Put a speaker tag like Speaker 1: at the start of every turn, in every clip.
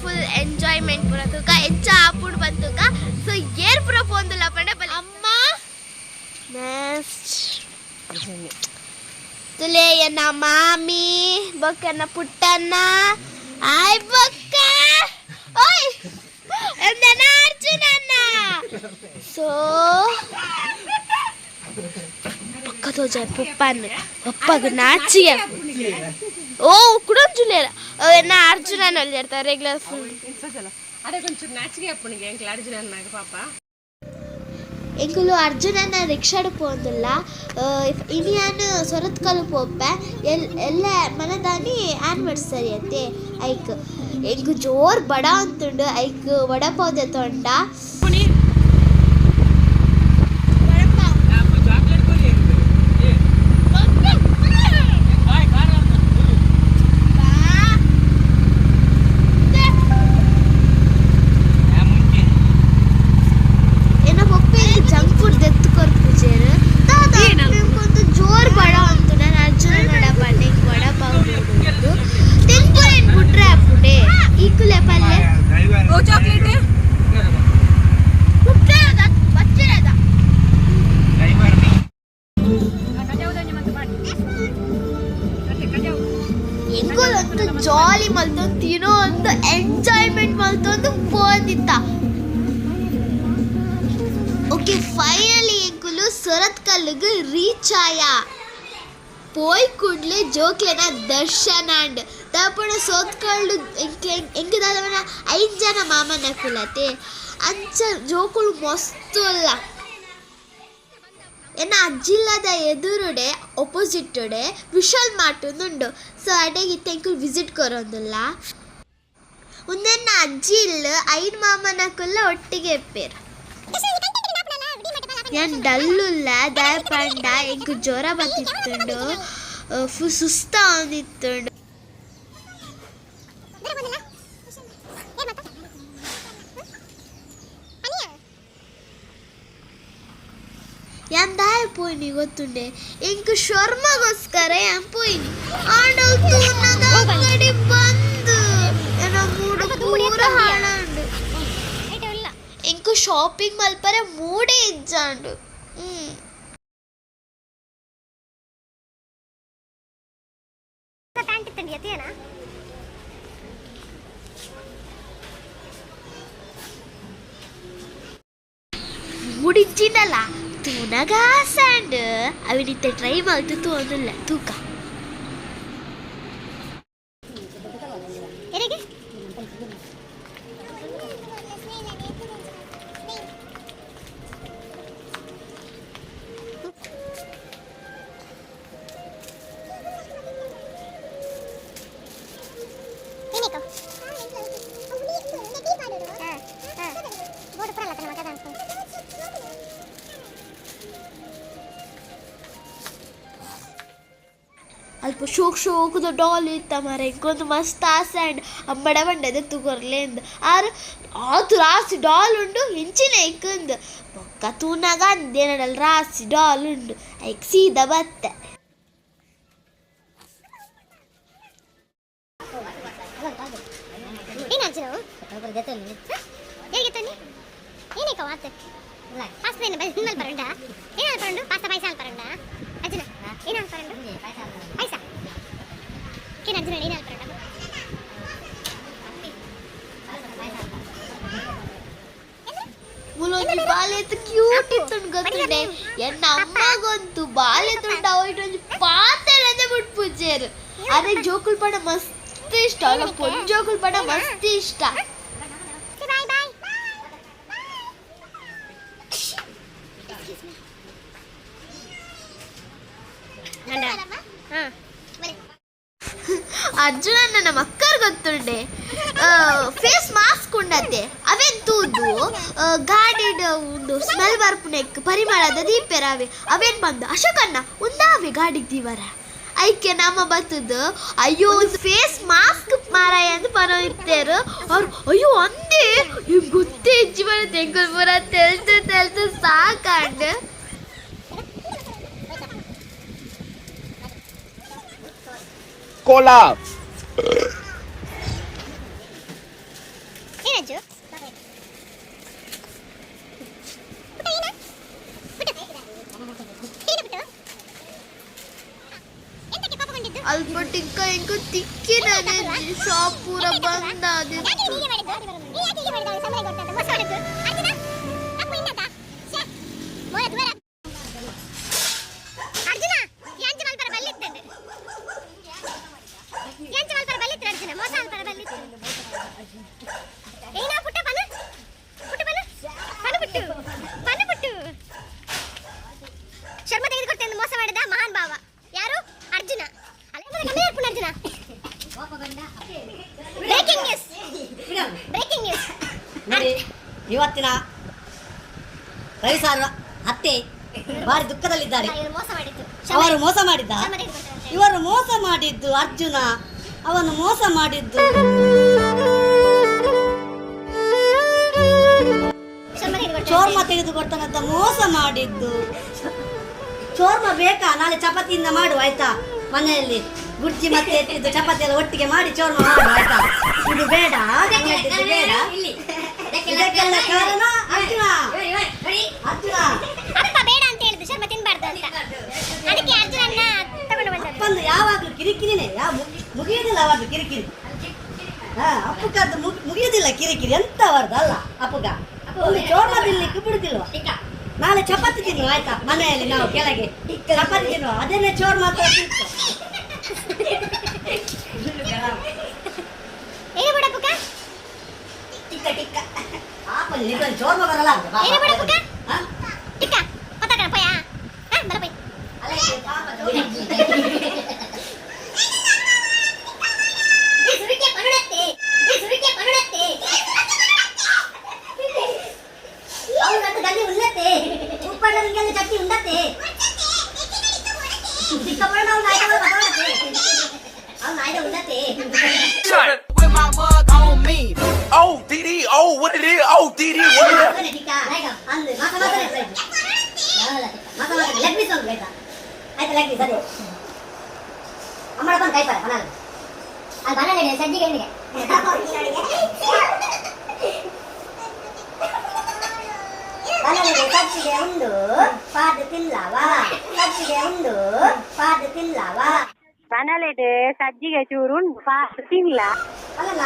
Speaker 1: Full enjoyment ಬರತುಕ ಹೆಚ್ಚ ಆಪುಡ್ ಬಂತುಕ so air ಪುರ ಪೋಂದುಲ್ಲ ಪಂಡ ಬಲ ಅಮ್ಮ ನೆಕ್ಸ್ಟ್ ತುಲೆ ಎನ್ನ ಮಾಮಿ ಬೊಕ್ಕನ ಪುಟ್ಟನ್ನ ಆಯ್ ಬೊಕ್ಕ ಓಯ್ ಎಂದನ ಅರ್ಜುನನ್ನ ಸೊ ಪಕ್ಕದ ಹೋಜ ಪಪ್ಪನ್ನ ಪಪ್ಪಗ ನಾಚಿಯ ಓ ಕುಡಂಜುಲೇರ ಎನ್ನ ಅರ್ಜುನನ್ ಅಲ್ಲಿ ಇರ್ತಾರೆ ರೆಗ್ಯುಲರ್ ಫುಲ್
Speaker 2: అదే కొంచెం నాచిగా చెప్పండి ఇంట్లో అడిగిన నాకు పాప
Speaker 1: ಎಂಕುಲು ಅರ್ಜುನನ ರಿಕ್ಷಾಡ್ ಪೋಂದುಲ್ಲ ಇನಿಯಾನ್ ಸೊರತ್ಕಲ್ ಪೋಪೆ ಎಲ್ ಎಲ್ಲ ಮನದಾನಿ ಆನಿವರ್ಸರಿ ಅಂತೆ ಐಕ್ ಎಂಕ್ ಜೋರ್ ಬಡ ಅಂತುಂಡು ಐಕ್ ವಡಪಾವ್ ತೊಂಡ ಎಂಗೋಲಂತೂ ಜಾಲಿ ಮಲ್ತೊಂದು ತಿನ್ನೋ ಒಂದು ಎಂಜಾಯ್ಮೆಂಟ್ ಮಲ್ತೊಂದು ಬಂದಿತ್ತ. ಓಕೆ ಫೈನಲಿ ಎಂಕುಲು ಸೊರತ್ ಕಲ್ಲಿಗೆ ರೀಚ್ ಆಯ. ಪೋಯ್ ಕುಡ್ಲೆ ಜೋಕ್ಲೆನ ದರ್ಶನ ಅಂಡ್ ದಾಪುಣ ಸೋತ್ಕಳ್ಳು ಎಂಕದಾದವನ ಐದು ಜನ ಮಾಮನ ಕುಲತೆ. ಅಂಚ ಜೋಕುಳು ಮಸ್ತು ಅಲ್ಲ. ಎನ್ನ ಅಜ್ಜಿಲ್ಲದ ಎದುರುಡೆ ಒಪೋಸಿಟ್ಟುಡೆ ವಿಶಾಲ್ ಮಾರ್ಟ್ ಉಂಡು ಸೊ ಅಡೆಗೆ ತೆಂಕುಲ್ ವಿಸಿಟ್ ಕೊರೊಂದುಲ್ಲ ಉಂದೆನ್ನ ಅಜ್ಜಿ ಇಲ್ಲ ಐದು ಮಾಮನಕುಲ್ಲ ಒಟ್ಟಿಗೆ ಎಪ್ಪೇರು ഞാൻ ഡല്ലുല്ല ദയപ്പണ്ട എനിക്ക് ജ്വര ബത്തിട്ടുണ്ട് ഫു ಎಂದಾಯ್ಪೋಯ್ನಿ ಗೊತ್ತುಂಡೆ ಇಂಕ ಶರ್ಮಗೋಸ್ಕರ ಎಂಪೋಯ್ನಿ ಆಡೋಗ್ತು ನಗ ಅಂಗಡಿ ಬಂದು ಏನೋ ಮೂಡು ಪೂರ ಹಾಳಾಂಡು ಇಂಕು ಶಾಪಿಂಗ್ ಮಲ್ಪರ ಮೂಡೆ ಇಜ್ಜಾಂಡು ಹ್ಮ್ ಪ್ಯಾಂಟ್ ಇತ್ತಂಡಿ ಅದೇನಾ முடிச்சிடலாம் ಸ್ಯಾಂಡ್ ಅವಿನಿತ್ತೆ ಟ್ರೈ ಮಾಡ್ತು ತೋಂದಿಲ್ಲ ತೂಕ ಶೋಕ್ ಶೋಕದ ಡಾಲ್ ಇತ್ತ ಮರ ಇಂಕೊಂದು ಮಸ್ತ್ ಆಸೆ ಆ್ಯಂಡ್ ಅಂಬಡ ಬಂಡದ ತುಗೊರ್ಲೆಂದು ಆರ್ ಆತು ರಾಸಿ ಡಾಲ್ ಉಂಡು, ಹೆಂಚಿನ ಇಕ್ಕಂದು ಬೊಕ್ಕ ತೂನಾಗ ಅಂದೇನಡಲ್ ರಾಸಿ ಡಾಲ್ ಉಂಡು. ಐಕ್ ಸೀದಾ ಬತ್ತೆ.
Speaker 3: ಏನಕ್ಕೆ ಮಾತು ಪಾಸ್ತಾ ಏನು ಬೆಲ್ಲ ಪರಂಡ? ಏನಾದ್ರು ಪರಂಡು? ಪಾಸ್ತಾ ಏನು ಅಜ್ಜನ ಏನಾದ್ರು ಪರಂಡ
Speaker 1: ಮೂಲೊಂದು ಬಾಲ್ಯದ ಕ್ಯೂಟ್ ಇತ್ತು ಗೊತ್ತಿದೆ ಎನ್ನ ಅಮ್ಮಗಂತೂ ಬಾಲ್ಯದ ಅವೈಟೊಂದು ಪಾತೆಳದೆ ಬಿಟ್ಟು ಪೂಜೆರು ಅದೇ ಜೋಕುಲ್ ಪಡ ಮಸ್ತ್ ಇಷ್ಟ ಅಲ್ಲ ಪೊನ್ ಜೋಕುಲ್ ಪಡ ಮಸ್ತ್ ಇಷ್ಟ
Speaker 3: ಬಾಯ್ ಬಾಯ್ ಹಾಂ
Speaker 1: ಅರ್ಜುನ ನನ್ನ ಮಕ್ಕರ್ ಗೊತ್ತುಂಡೆ. ಫೇಸ್ ಮಾಸ್ಕ್ ಉಂಡತೆ ಅವೆನ್ ತೂದು ಆ, ಉಂಡು ಸ್ಮೆಲ್ ಬರ್ಪುನೆಕ್ ಪರಿಮಳದ ದೀಪೆರಾವೆ. ಅವೇನ್ ಬಂದು? ಅಶೋಕಣ್ಣ ಉಂದಾವೆ ಗಾಡಿ ದೀವರ. ಐಕೆ ನಮ್ಮ ಬತ್ತದು ಅಯ್ಯೋ ಫೇಸ್ ಮಾಸ್ಕ್ ಮಾರಾಯ ಅಂತ ಪರ ಇರ್ತೇರು ಅವ್ರು ಅಯ್ಯೋ ಅಂದೆ ಗೊತ್ತೇ ಬರುತ್ತೆ ಎಂಕಲ್ ಪುರ ತೆಲ್ತು ತೆಲ್ತು ಸಾಕಾಂಡ್.
Speaker 4: cola.
Speaker 3: ಏನಜ್ಜು ಪುಟ್ಟ ಏನ ಪುಟ್ಟ ಏನು ಪುಟ್ಟ ಎಂತಕ್ಕೆ ಪಾಪ
Speaker 1: ಅಲ್ಪ ಟಿಕ್ಕ ಇಂಕ ತಿಕ್ಕಿನ ಶಾಪ್ ಪೂರ ಬಂದ ಅದು
Speaker 5: ಇವತ್ತಿನ ರವಿ ಸಾರ್ ಅತ್ತೆ ಭಾರಿ ದುಃಖದಲ್ಲಿದ್ದಾರೆ. ಅವರು ಮೋಸ ಮಾಡಿದ್ದ? ಇವರು ಮೋಸ ಮಾಡಿದ್ದು ಅರ್ಜುನ. ಅವನು ಮೋಸ ಮಾಡಿದ್ದು. ಚೋರ್ಮ ತೆಗೆದುಕೊಡ್ತಾನಂತ ಮೋಸ ಮಾಡಿದ್ದು. ಚೋರ್ಮ ಬೇಕಾ? ನಾಳೆ ಚಪಾತಿಯಿಂದ ಮಾಡು ಆಯ್ತಾ? ಮನೆಯಲ್ಲಿ ಗುಡ್ಜಿ ಮತ್ತೆ ಇದು ಚಪಾತಿ ಎಲ್ಲ ಒಟ್ಟಿಗೆ ಮಾಡಿ ಚೋರ್ಮ ಮಾಡು ಆಯ್ತಾ? ಇದು ಬೇಡ. ಬೇಡ. ಬೇಡ. ಇದಕ್ಕೆಲ್ಲ ಕಾರಣ ಅರ್ಜುನ ಅರ್ಜುನ
Speaker 3: ಅಪ್ಪ ಬೇಡ ಅಂತ ಹೇಳಿದ್ದು ಶರ್ಮ ತಿನ್ಬಾರ್ದು ಅಂತ ಅದಕ್ಕೆ ಅರ್ಜುನನ್ನ ತಗೊಂಡು ಬಂದದ್ದು
Speaker 5: ಅಪ್ಪಂದು ಯಾವಾಗ್ಲೂ ಕಿರಿಕಿರಿನೇ ಯಾವ ಮುಗಿ- ಮುಗಿಯುವುದಿಲ್ಲ ಅವರದ್ದು ಕಿರಿಕಿರಿ ಹಾ ಅಪ್ಪುಗದ್ದು ಮುಗಿ- ಮುಗಿಯುವುದಿಲ್ಲ ಕಿರಿಕಿರಿ ಎಂತ ಅವರದ್ದು ಅಲ್ಲ ಅಪ್ಪುಗ ಒಂದು ಚೋರ್ಮ ತಿನ್ಲಿಕ್ಕೆ ಬಿಡುದಿಲ್ವ ನಾಳೆ ಚಪಾತಿ ತಿನ್ನುವ ಆಯ್ತಾ ಮನೆಯಲ್ಲಿ ನಾವು ಕೆಳಗೆ ಚಪಾತಿ ತಿನ್ನುವ ಅದನ್ನೇ ಚೋರ್ ಮಾತ್ರ エル ಆಯ್ತಾ ಲೆಗ್ ಪೀಸ್ ಅದೇ ಅಮ್ಮಳ ಬಂದು ಕೈ ಪಾರ ಮನಾಲ
Speaker 3: ಅಲ್ಲಿ ಬಣ್ಣ ಸಜ್ಜಿಗೆ ಎಣ್ಣಿಗೆ
Speaker 5: ಮನೆಯಲ್ಲಿ ಸಜ್ಜಿಗೆ ಉಂಡು ಪಾದ ತಿಲ್ಲವಾ ಸಜ್ಜಿಗೆ ಉಂಡು ಪಾದ ತಿಲ್ಲವಾ
Speaker 6: ಮನೇಲಿಟ್ಟು ಸಜ್ಜಿಗೆ ಚೂರು ಉಂಟು ಫಾಸ್ಟ್ ತಿನ್ಲ
Speaker 5: ಅಲ್ಲಲ್ಲ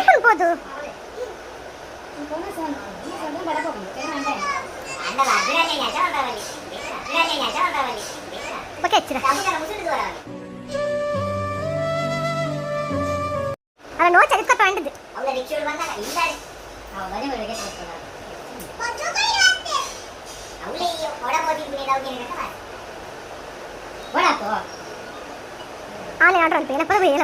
Speaker 3: ಉಂಟುಬೋದು ಬಗ್ಗೆ ಹಚ್ಚಿರ ಅಲ್ಲ ನೋ ಚರಿತ್ಕತ್ತ ಅಂಟದ್ದು ಆನೆ ಆರ್ಡರ್ ಅಂತ ಏನಪ್ಪ ಏನ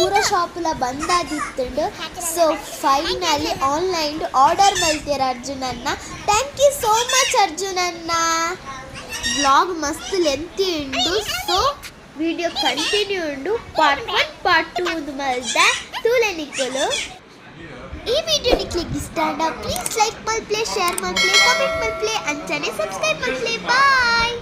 Speaker 1: ಪೂರ ಶಾಪುಲ ಬಂದಾದಿತ್ತುಂಡು ಸೊ ಫೈನಲಿ ಆನ್ಲೈನ್ ಆರ್ಡರ್ ಮಾಡ್ತೀರ ಅರ್ಜುನನ್ನ? ಥ್ಯಾಂಕ್ ಯು ಸೋ ಮಚ್ ಅರ್ಜುನನ್ನ. ಬ್ಲಾಗ್ ಮಸ್ತ್ ಲೆಂತಿ ಉಂಡು. ಸೊ ವಿಡಿಯೋ ಕಂಟಿನ್ಯೂ ಉಂಡು. ಪಾರ್ಟ್ ಒನ್ ಪಾರ್ಟ್ ಟೂ ಒಂದು ಮಲ್ದ. ತೂಲೆ ನಿಕ್ಕಲು. ಈ ವಿಡಿಯೋ ಕ್ಲಿಕ್ ಇಷ್ಟ ಪ್ಲೀಸ್ ಲೈಕ್ ಮಲ್ಪ್ಲೆ ಶೇರ್ ಮಲ್ಪ್ಲೆ ಕಮೆಂಟ್ ಮಲ್ಪ್ಲೆ ಅಂಚನೆ ಸಬ್ಸ್ಕ್ರೈಬ್ ಮಲ್ಪ್ಲೆ ಬಾಯ್